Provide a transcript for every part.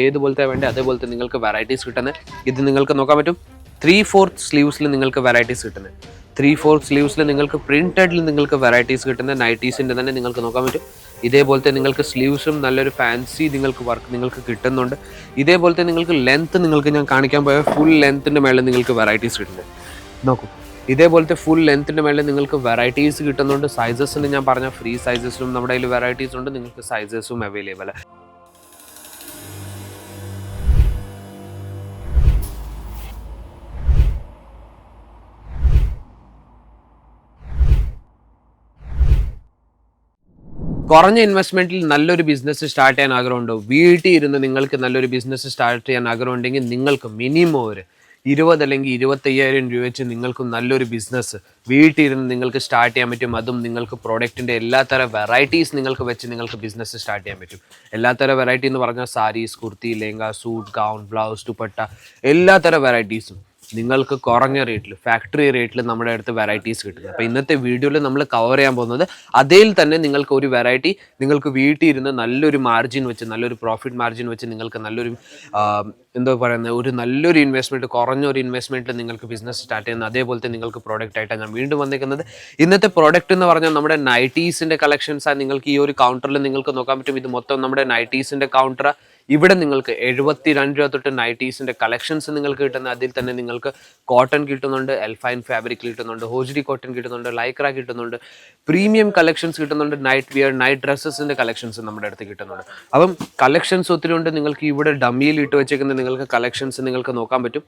ഏതുപോലത്തെ വേണ്ടേ അതേപോലത്തെ നിങ്ങൾക്ക് വെറൈറ്റീസ് കിട്ടുന്നത് ഇത് നിങ്ങൾക്ക് നോക്കാൻ പറ്റും. ത്രീ ഫോർത്ത് സ്ലീവ്സിൽ നിങ്ങൾക്ക് വെറൈറ്റീസ് കിട്ടുന്നത് ത്രീ ഫോർത്ത് സ്ലീവ്സിൽ നിങ്ങൾക്ക് പ്രിന്റഡിൽ നിങ്ങൾക്ക് വെറൈറ്റീസ് കിട്ടുന്ന. നൈറ്റീസിന്റെ തന്നെ നിങ്ങൾക്ക് നോക്കാൻ പറ്റും. ഇതേപോലത്തെ നിങ്ങൾക്ക് സ്ലീവ്സും നല്ലൊരു ഫാൻസി നിങ്ങൾക്ക് വർക്ക് നിങ്ങൾക്ക് കിട്ടുന്നുണ്ട്. ഇതേപോലത്തെ നിങ്ങൾക്ക് ലെങ്ത്ത് നിങ്ങൾക്ക് ഞാൻ കാണിക്കാൻ പോയ ഫുൾ ലെങ്ത്തിന്റെ മേളിൽ നിങ്ങൾക്ക് വെറൈറ്റീസ് കിട്ടുന്നുണ്ട് നോക്കൂ. ഇതേപോലത്തെ ഫുൾ ലെങ്ത്തിന്റെ മേളിൽ നിങ്ങൾക്ക് വെറൈറ്റീസ് കിട്ടുന്നുണ്ട്. സൈസസിന് ഞാൻ പറഞ്ഞ ഫ്രീ സൈസസിലും നമ്മുടെ കയ്യിൽ വെറൈറ്റീസ് ഉണ്ട്. നിങ്ങൾക്ക് സൈസസും അവൈലബിൾ കുറഞ്ഞ ഇൻവെസ്റ്റ്മെന്റിൽ നല്ലൊരു ബിസിനസ് സ്റ്റാർട്ട് ചെയ്യാൻ ആഗ്രഹമുണ്ടോ? വീട്ടിൽ ഇരുന്ന് നിങ്ങൾക്ക് നല്ലൊരു ബിസിനസ് സ്റ്റാർട്ട് ചെയ്യാൻ ആഗ്രഹമുണ്ടെങ്കിൽ നിങ്ങൾക്ക് മിനിമം ഒരു ഇരുപത് അല്ലെങ്കിൽ ഇരുപത്തയ്യായിരം രൂപ വെച്ച് നിങ്ങൾക്ക് നല്ലൊരു ബിസിനസ് വീട്ടിൽ ഇരുന്ന് നിങ്ങൾക്ക് സ്റ്റാർട്ട് ചെയ്യാൻ പറ്റും. അതും നിങ്ങൾക്ക് പ്രോഡക്റ്റിന്റെ എല്ലാത്തരം വെറൈറ്റീസ് നിങ്ങൾക്ക് വെച്ച് നിങ്ങൾക്ക് ബിസിനസ് സ്റ്റാർട്ട് ചെയ്യാൻ പറ്റും. എല്ലാത്തരം വെറൈറ്റി എന്ന് പറഞ്ഞാൽ saris kurti lehenga suit gown blouse dupatta എല്ലാത്തരം വെറൈറ്റീസും നിങ്ങൾക്ക് കുറഞ്ഞ റേറ്റിൽ ഫാക്ടറി റേറ്റിൽ നമ്മുടെ അടുത്ത് വെറൈറ്റീസ് കിട്ടുന്നത് അപ്പോൾ ഇന്നത്തെ വീഡിയോയിൽ നമ്മൾ കവർ ചെയ്യാൻ പോകുന്നത് അതിൽ തന്നെ നിങ്ങൾക്ക് ഒരു വെറൈറ്റി നിങ്ങൾക്ക് വീട്ടിൽ ഇരുന്ന് നല്ലൊരു മാർജിൻ വെച്ച് നല്ലൊരു പ്രോഫിറ്റ് മാർജിൻ വെച്ച് നിങ്ങൾക്ക് നല്ലൊരു എന്തോ പറയുന്നത് ഒരു നല്ലൊരു ഇൻവെസ്റ്റ്മെന്റ് കുറഞ്ഞൊരു ഇൻവെസ്റ്റ്മെന്റിൽ നിങ്ങൾക്ക് ബിസിനസ് സ്റ്റാർട്ട് ചെയ്യുന്ന അതേപോലത്തെ നിങ്ങൾക്ക് പ്രോഡക്റ്റ് ആയിട്ടാണ് ഞാൻ വീണ്ടും വന്നിരിക്കുന്നത്. ഇന്നത്തെ പ്രോഡക്റ്റ് എന്ന് പറഞ്ഞാൽ നമ്മുടെ നൈറ്റീസിന്റെ കളക്ഷൻസാണ് നിങ്ങൾക്ക് ഈ ഒരു കൗണ്ടറിൽ നിങ്ങൾക്ക് നോക്കാൻ പറ്റും. ഇത് മൊത്തം നമ്മുടെ നൈറ്റീസിന്റെ കൗണ്ടർ ഇവിടെ നിങ്ങൾക്ക് എഴുപത്തി രണ്ട് രൂപ തൊട്ട് നൈറ്റീസിന്റെ കളക്ഷൻസ് നിങ്ങൾക്ക് കിട്ടുന്ന അതിൽ തന്നെ നിങ്ങൾക്ക് കോട്ടൺ കിട്ടുന്നുണ്ട് എൽഫൈൻ ഫാബ്രിക് കിട്ടുന്നുണ്ട് ഹോജിഡി കോട്ടൺ കിട്ടുന്നുണ്ട് ലൈക്ര കിട്ടുന്നുണ്ട് പ്രീമിയം കളക്ഷൻസ് കിട്ടുന്നുണ്ട് നൈറ്റ് വിയർ നൈറ്റ് ഡ്രസ്സസിന്റെ കളക്ഷൻസ് നമ്മുടെ അടുത്ത് കിട്ടുന്നുണ്ട്. അപ്പം കളക്ഷൻസ് ഒത്തിരി ഉണ്ട് നിങ്ങൾക്ക് ഇവിടെ ഡമ്മിയിൽ ഇട്ട് വെച്ചേക്കുന്ന നിങ്ങൾക്ക് കളക്ഷൻസ് നിങ്ങൾക്ക് നോക്കാൻ പറ്റും.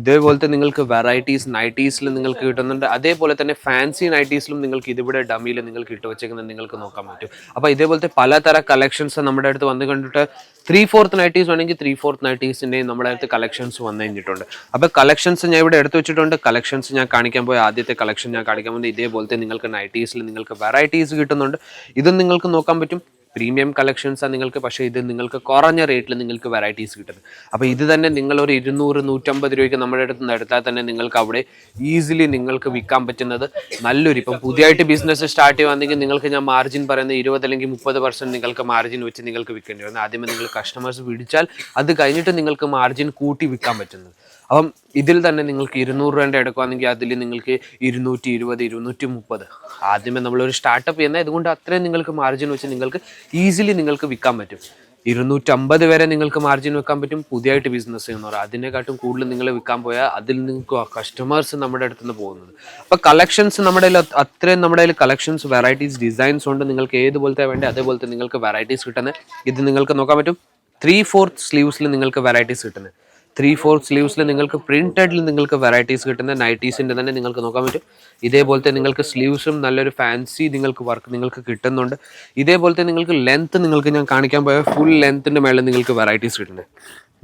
ഇതേപോലത്തെ നിങ്ങൾക്ക് വെറൈറ്റീസ് നൈറ്റീസിൽ നിങ്ങൾക്ക് കിട്ടുന്നുണ്ട് അതേപോലെ തന്നെ ഫാൻസി നൈറ്റീസിലും നിങ്ങൾക്ക് ഇതിവിടെ ഡമ്മിയിൽ നിങ്ങൾക്ക് ഇട്ട് വെച്ചേക്കുന്നത് നിങ്ങൾക്ക് നോക്കാൻ പറ്റും. അപ്പോൾ ഇതേപോലത്തെ പലതര കളക്ഷൻസ് നമ്മുടെ അടുത്ത് വന്ന് കണ്ടിട്ട് ത്രീ ഫോർത്ത് നൈറ്റീസ് വേണമെങ്കിൽ ത്രീ ഫോർത്ത് നൈറ്റീസിന്റെയും നമ്മുടെ അടുത്ത് കളക്ഷൻസ് വന്നു കഴിഞ്ഞിട്ടുണ്ട്. അപ്പോൾ കളക്ഷൻസ് ഞാൻ ഇവിടെ എടുത്തു വെച്ചിട്ടുണ്ട്. കളക്ഷൻസ് ഞാൻ കാണിക്കാൻ പോയ. ആദ്യത്തെ കളക്ഷൻ ഞാൻ കാണിക്കാൻ പോകുന്നത് ഇതേപോലത്തെ നിങ്ങൾക്ക് നൈറ്റീസിൽ നിങ്ങൾക്ക് വെറൈറ്റീസ് കിട്ടുന്നുണ്ട്. ഇതും നിങ്ങൾക്ക് നോക്കാൻ പറ്റും. പ്രീമിയം കളക്ഷൻസാണ് നിങ്ങൾക്ക് പക്ഷേ ഇത് നിങ്ങൾക്ക് കുറഞ്ഞ റേറ്റിൽ നിങ്ങൾക്ക് വെറൈറ്റീസ് കിട്ടുന്നത് അപ്പോൾ ഇത് തന്നെ ഒരു ഇരുന്നൂറ് നൂറ്റമ്പത് രൂപയ്ക്ക് നമ്മുടെ അടുത്ത് നിന്ന് എടുത്താൽ തന്നെ നിങ്ങൾക്ക് അവിടെ ഈസിലി നിങ്ങൾക്ക് വിൽക്കാൻ പറ്റുന്നത് നല്ലൊരു ഇപ്പം പുതിയതായിട്ട് ബിസിനസ് സ്റ്റാർട്ട് ചെയ്യുകയാണെങ്കിൽ നിങ്ങൾക്ക് ഞാൻ മാർജിൻ പറയുന്നത് ഇരുപത് അല്ലെങ്കിൽ മുപ്പത് പെർസെന്റ് നിങ്ങൾക്ക് മാർജിൻ വെച്ച് നിങ്ങൾക്ക് വിൽക്കേണ്ടി വരുന്നത് ആദ്യമേ നിങ്ങൾ കസ്റ്റമേഴ്സ് പിടിച്ചാൽ അത് കഴിഞ്ഞിട്ട് നിങ്ങൾക്ക് മാർജിൻ കൂട്ടി വിൽക്കാൻ പറ്റുന്നത്. അപ്പം ഇതിൽ തന്നെ നിങ്ങൾക്ക് ഇരുന്നൂറ് രൂപ എടുക്കുകയാണെങ്കിൽ അതിൽ നിങ്ങൾക്ക് ഇരുന്നൂറ്റി ഇരുപത് ഇരുന്നൂറ്റി മുപ്പത്. ആദ്യമേ നമ്മളൊരു സ്റ്റാർട്ടപ്പ് ചെയ്യുന്ന ഇതുകൊണ്ട് അത്രയും നിങ്ങൾക്ക് മാർജിൻ വെച്ച് നിങ്ങൾക്ക് ഈസിലി നിങ്ങൾക്ക് വിൽക്കാൻ പറ്റും. ഇരുന്നൂറ്റമ്പത് വരെ നിങ്ങൾക്ക് മാർജിൻ വെക്കാൻ പറ്റും പുതിയതായിട്ട് ബിസിനസ് ചെയ്യുന്നവർ അതിനെക്കാട്ടും കൂടുതൽ നിങ്ങൾ വിൽക്കാൻ പോയാൽ അതിൽ നിങ്ങൾക്ക് കസ്റ്റമേഴ്സ് നമ്മുടെ അടുത്ത് നിന്ന് പോകുന്നത്. അപ്പോൾ കളക്ഷൻസ് നമ്മുടെ അത്രയും നമ്മുടെ കയ്യിൽ കളക്ഷൻസ് വെറൈറ്റീസ് ഡിസൈൻസ് ഉണ്ട്. നിങ്ങൾക്ക് ഏതുപോലത്തെ വേണ്ടേ അതേപോലത്തെ നിങ്ങൾക്ക് വെറൈറ്റീസ് കിട്ടുന്നത് ഇത് നിങ്ങൾക്ക് നോക്കാൻ പറ്റും. ത്രീ ഫോർത്ത് സ്ലീവ്സിൽ നിങ്ങൾക്ക് വെറൈറ്റീസ് കിട്ടുന്നത്. ത്രീ ഫോർ സ്ലീവ്സിൽ നിങ്ങൾക്ക് പ്രിന്റഡിൽ നിങ്ങൾക്ക് വെറൈറ്റീസ് കിട്ടുന്ന നൈറ്റീസിന്റെ തന്നെ നിങ്ങൾക്ക് നോക്കാൻ പറ്റും. ഇതേപോലത്തെ നിങ്ങൾക്ക് സ്ലീവ്സും നല്ലൊരു ഫാൻസി നിങ്ങൾക്ക് വർക്ക് നിങ്ങൾക്ക് കിട്ടുന്നുണ്ട്. ഇതേപോലത്തെ നിങ്ങൾക്ക് ലെങ്ത്ത് നിങ്ങൾക്ക് ഞാൻ കാണിക്കാൻ പോയ ഫുൾ ലെങ്ത്തിന്റെ മേളിൽ നിങ്ങൾക്ക് വെറൈറ്റീസ് കിട്ടുന്നത്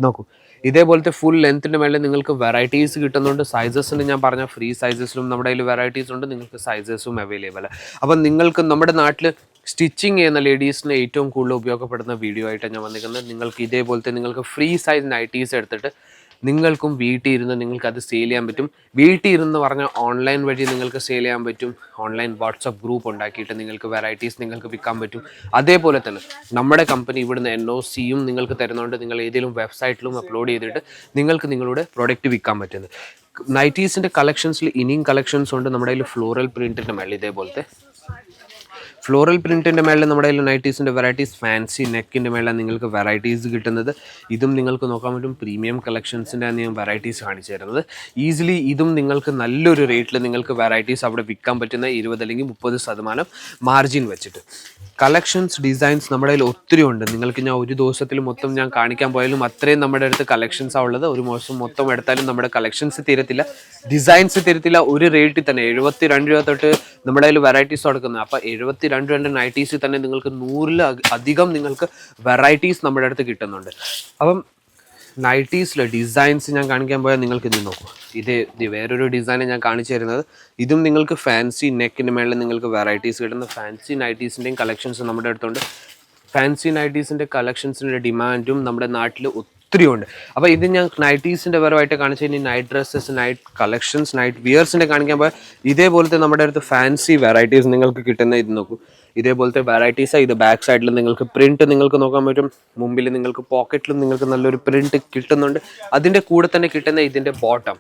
നോക്കൂ. ഇതേപോലത്തെ ഫുൾ ലെങ്ത്തിന്റെ മേളിൽ നിങ്ങൾക്ക് വെറൈറ്റീസ് കിട്ടുന്നുണ്ട്. സൈസസിന് ഞാൻ പറഞ്ഞ ഫ്രീ സൈസസിലും നമ്മുടെ കയ്യിൽ വെറൈറ്റീസ് ഉണ്ട്. നിങ്ങൾക്ക് സൈസസും അവൈലബിൾ അപ്പം നിങ്ങൾക്ക് നമ്മുടെ നാട്ടിൽ സ്റ്റിച്ചിങ് ചെയ്യുന്ന ലേഡീസിന് ഏറ്റവും കൂടുതൽ ഉപയോഗപ്പെടുന്ന വീഡിയോ ആയിട്ടാണ് ഞാൻ വന്നിരിക്കുന്നത്. നിങ്ങൾക്ക് ഇതേപോലത്തെ നിങ്ങൾക്ക് ഫ്രീ സൈസ് നൈറ്റീസ് എടുത്തിട്ട് നിങ്ങൾക്കും വീട്ടിൽ ഇരുന്ന് നിങ്ങൾക്ക് അത് സെയിൽ ചെയ്യാൻ പറ്റും. വീട്ടിൽ ഇരുന്ന് പറഞ്ഞാൽ ഓൺലൈൻ വഴി നിങ്ങൾക്ക് സെയിൽ ചെയ്യാൻ പറ്റും. ഓൺലൈൻ വാട്സപ്പ് ഗ്രൂപ്പ് ഉണ്ടാക്കിയിട്ട് നിങ്ങൾക്ക് വെറൈറ്റീസ് നിങ്ങൾക്ക് വിൽക്കാൻ പറ്റും. അതേപോലെ തന്നെ നമ്മുടെ കമ്പനി ഇവിടുന്ന് എൻ ഒ സിയും നിങ്ങൾക്ക് തരുന്നതുകൊണ്ട് നിങ്ങൾ ഏതെങ്കിലും വെബ്സൈറ്റിലും അപ്ലോഡ് ചെയ്തിട്ട് നിങ്ങൾക്ക് നിങ്ങളുടെ പ്രോഡക്റ്റ് വിൽക്കാൻ പറ്റുന്നത്. നൈറ്റീസിന്റെ കളക്ഷൻസിൽ ഇനിയും കളക്ഷൻസ് ഉണ്ട്. നമ്മുടെ കയ്യിൽ ഫ്ലോറൽ പ്രിന്റിന്റെ മേളിൽ ഇതേപോലത്തെ ഫ്ലോറൽ പ്രിന്റിന്റെ മേളിൽ നമ്മുടെ കയ്യിൽ നൈറ്റീസിന്റെ വെറൈറ്റീസ് ഫാൻസി നെക്കിന്റെ മേളിലാണ് നിങ്ങൾക്ക് വെറൈറ്റീസ് കിട്ടുന്നത്. ഇതും നിങ്ങൾക്ക് നോക്കാൻ പറ്റും. പ്രീമിയം കളക്ഷൻസിന്റെ ഞാൻ വെറൈറ്റീസ് കാണിച്ചു തരുന്നത്. ഈസിലി ഇതും നിങ്ങൾക്ക് നല്ലൊരു റേറ്റിൽ നിങ്ങൾക്ക് വെറൈറ്റീസ് അവിടെ വിൽക്കാൻ പറ്റുന്ന ഇരുപത് അല്ലെങ്കിൽ മുപ്പത് ശതമാനം മാർജിൻ വെച്ചിട്ട്. കളക്ഷൻസ് ഡിസൈൻസ് നമ്മുടെ കയ്യിൽ ഒത്തിരി ഉണ്ട്. നിങ്ങൾക്ക് ഞാൻ ഒരു ദിവസത്തിൽ മൊത്തം ഞാൻ കാണിക്കാൻ പോയാലും അത്രയും നമ്മുടെ അടുത്ത് കളക്ഷൻസ് ഉള്ളത്. ഒരു മാസം മൊത്തം എടുത്താലും നമ്മുടെ കളക്ഷൻസ് തീരത്തില്ല. ഡിസൈൻസ് തീരത്തില്ല. ഒരു റേറ്റിൽ തന്നെ. എഴുപത്തി രണ്ട് രൂപ തൊട്ട് നമ്മുടെ കയ്യിൽ വെറൈറ്റീസ് കൊടുക്കുന്നത് അപ്പോൾ എഴുപത്തി രണ്ട് രണ്ട് നൈറ്റീസിൽ തന്നെ നിങ്ങൾക്ക് നൂറിൽ അധികം നിങ്ങൾക്ക് വെറൈറ്റീസ് നമ്മുടെ അടുത്ത് കിട്ടുന്നുണ്ട്. അപ്പം നൈറ്റീസിലെ ഡിസൈൻസ് ഞാൻ കാണിക്കാൻ പോയാൽ നിങ്ങൾക്ക് ഇത് നോക്കും. ഇത് ഇത് വേറൊരു ഡിസൈൻ ഞാൻ കാണിച്ചു തരുന്നത്. ഇതും നിങ്ങൾക്ക് ഫാൻസി നെക്കിന്റെ മേളിൽ നിങ്ങൾക്ക് വെറൈറ്റീസ് കിട്ടുന്ന ഫാൻസി നൈറ്റീസിന്റെയും കളക്ഷൻസ് നമ്മുടെ അടുത്തുണ്ട്. ഫാൻസി നൈറ്റീസിന്റെ കളക്ഷൻസിന്റെ ഡിമാൻഡും നമ്മുടെ നാട്ടിൽ ഒത്തിരി ഉണ്ട് അപ്പോൾ ഇത് ഞാൻ നൈറ്റീസിന്റെ പരമായിട്ട് കാണിച്ചു ഇനി night dresses night collections night വിയേഴ്സിന്റെ കാണിക്കാൻ പോയാൽ ഇതേപോലത്തെ നമ്മുടെ അടുത്ത് ഫാൻസി വെറൈറ്റീസ് നിങ്ങൾക്ക് കിട്ടുന്ന ഇത് നോക്കൂ. ഇതേപോലത്തെ വെറൈറ്റീസ് ഇത് ബാക്ക് സൈഡിൽ നിങ്ങൾക്ക് പ്രിന്റ് നിങ്ങൾക്ക് നോക്കാൻ പറ്റും. മുമ്പിൽ നിങ്ങൾക്ക് പോക്കറ്റിലും നിങ്ങൾക്ക് നല്ലൊരു പ്രിന്റ് കിട്ടുന്നുണ്ട്. അതിന്റെ കൂടെ തന്നെ കിട്ടുന്ന ഇതിന്റെ ബോട്ടം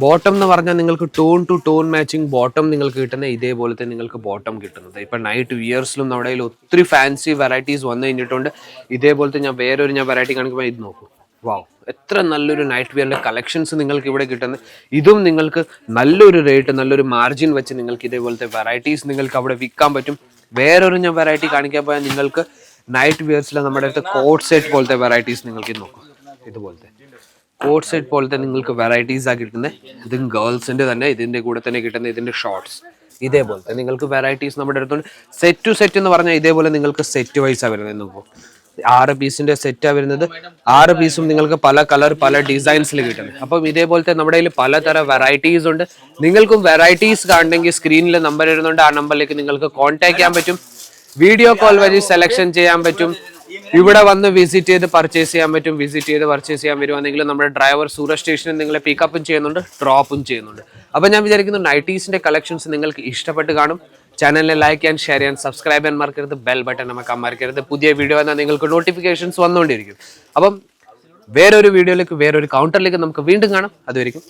ബോട്ടം എന്ന് പറഞ്ഞാൽ നിങ്ങൾക്ക് tone to tone matching bottom നിങ്ങൾക്ക് കിട്ടുന്ന ഇതേപോലത്തെ നിങ്ങൾക്ക് ബോട്ടം കിട്ടുന്നത്. ഇപ്പം നൈറ്റ് വിയേഴ്സിലും നമ്മുടെ കയ്യിൽ ഒത്തിരി ഫാൻസി വെറൈറ്റീസ് വന്നു കഴിഞ്ഞിട്ടുണ്ട്. ഇതേപോലത്തെ ഞാൻ വേറൊരു ഞാൻ വെറൈറ്റി കാണിക്കുമ്പോൾ ഇത് നോക്കൂ. വാവ് എത്ര നല്ലൊരു നൈറ്റ് വിയറിന്റെ കളക്ഷൻസ് നിങ്ങൾക്ക് ഇവിടെ കിട്ടുന്നത് ഇതും നിങ്ങൾക്ക് നല്ലൊരു റേറ്റ് നല്ലൊരു മാർജിൻ വെച്ച് നിങ്ങൾക്ക് ഇതേപോലത്തെ വെറൈറ്റീസ് നിങ്ങൾക്ക് അവിടെ വിൽക്കാൻ പറ്റും. വേറൊരു ഞാൻ വെറൈറ്റി കാണിക്കാൻ പോയാൽ നിങ്ങൾക്ക് നൈറ്റ് വിയേഴ്സിലെ നമ്മുടെ അടുത്ത് കോട്ട് സെറ്റ് പോലത്തെ വെറൈറ്റീസ് നിങ്ങൾക്ക് നോക്കാം. ഇതുപോലത്തെ. കോട്ട് സെറ്റ് പോലത്തെ നിങ്ങൾക്ക് വെറൈറ്റീസ് ആ കിട്ടുന്നത് ഇതും ഗേൾസിന്റെ തന്നെ ഇതിന്റെ കൂടെ തന്നെ കിട്ടുന്ന ഇതിന്റെ ഷോർട്സ് ഇതേപോലത്തെ നിങ്ങൾക്ക് വെറൈറ്റീസ് നമ്മുടെ അടുത്തുണ്ട്. സെറ്റ് ടു സെറ്റ് എന്ന് പറഞ്ഞാൽ ഇതേപോലെ നിങ്ങൾക്ക് സെറ്റ് വൈസ് ആ വരുന്നത്. നോക്കൂ ആറ് പീസിന്റെ സെറ്റാ വരുന്നത്. ആറ് പീസും നിങ്ങൾക്ക് പല കളർ പല ഡിസൈൻസിൽ കിട്ടുന്നത് അപ്പം ഇതേപോലത്തെ നമ്മുടെ കയ്യിൽ പലതരം വെറൈറ്റീസ് ഉണ്ട്. നിങ്ങൾക്കും വെറൈറ്റീസ് കാണണമെങ്കിൽ സ്ക്രീനിൽ നമ്പർ വരുന്നുണ്ട് ആ നമ്പറിലേക്ക് നിങ്ങൾക്ക് കോൺടാക്ട് ചെയ്യാൻ പറ്റും. വീഡിയോ കോൾ വഴി സെലക്ഷൻ ചെയ്യാൻ പറ്റും. ഇവിടെ വന്ന് വിസിറ്റ് ചെയ്ത് പർച്ചേസ് ചെയ്യാൻ പറ്റും വിസിറ്റ് ചെയ്ത് പർച്ചേസ് ചെയ്യാൻ വരുവാണെങ്കിൽ നമ്മുടെ ഡ്രൈവർ സൂറത്ത് സ്റ്റേഷനിൽ നിങ്ങളെ പിക്കപ്പും ചെയ്യുന്നുണ്ട് ഡ്രോപ്പും ചെയ്യുന്നുണ്ട്. അപ്പോൾ ഞാൻ വിചാരിക്കുന്നു നൈറ്റീസിന്റെ കളക്ഷൻസ് നിങ്ങൾക്ക് ഇഷ്ടപ്പെട്ട് കാണും. ചാനലിനെ ലൈക്ക് ചെയ്യാൻ ഷെയർ ചെയ്യാൻ സബ്സ്ക്രൈബ് ചെയ്യാൻ മറക്കരുത് ബെൽ ബട്ടൺ നമുക്ക് മറക്കരുത്. പുതിയ വീഡിയോ വന്നാൽ നിങ്ങൾക്ക് നോട്ടിഫിക്കേഷൻസ് വന്നുകൊണ്ടിരിക്കും. അപ്പം വേറൊരു വീഡിയോയിലേക്ക് വേറൊരു കൗണ്ടറിലേക്ക് നമുക്ക് വീണ്ടും കാണാം. അതുവരെയും